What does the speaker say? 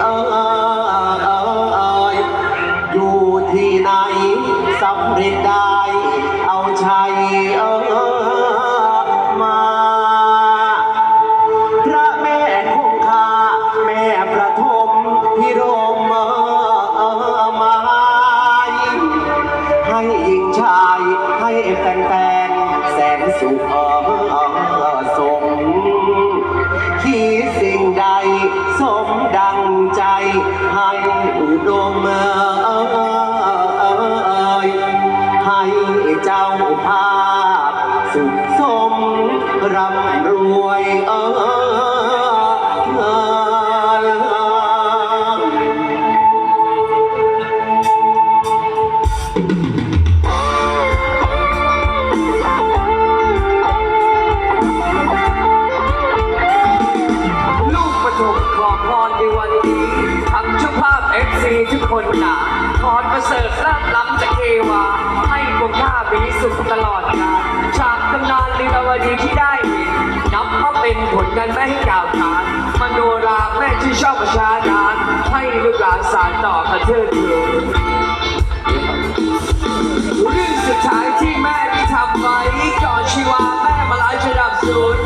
เอ่ยอยู่ที่ไหนสำเร็จได้เอาชัยเอ่ยมา พระแม่คงคาแม่ประทมพิรมเอ่ยมาให้หญิงชายให้แฟนๆแสนสุขเออสมคิดสิ่งใดสมดัง ให้อุดมเอยให้เจ้าภาพสุขสมร่ำรวยเอยลูกประถมขอพรในวันนี้ ซีทุกคนหนาพรประเสริฐลาบล้ำจากเทวา ให้พวกข้ามีสุขตลอดกาลจากตำนานลีลาวดีที่ได้เห็นนับว่าเป็นผลงานไม่ให้กล่าวขานมโนราแม่ที่ชอบประชาดานให้ลูกหลานสานต่อกระเทิดเถิดเรื่องสุดท้ายที่แม่ได้ทำไว้ก่อนชีวาแม่มาลายจะดับสูญ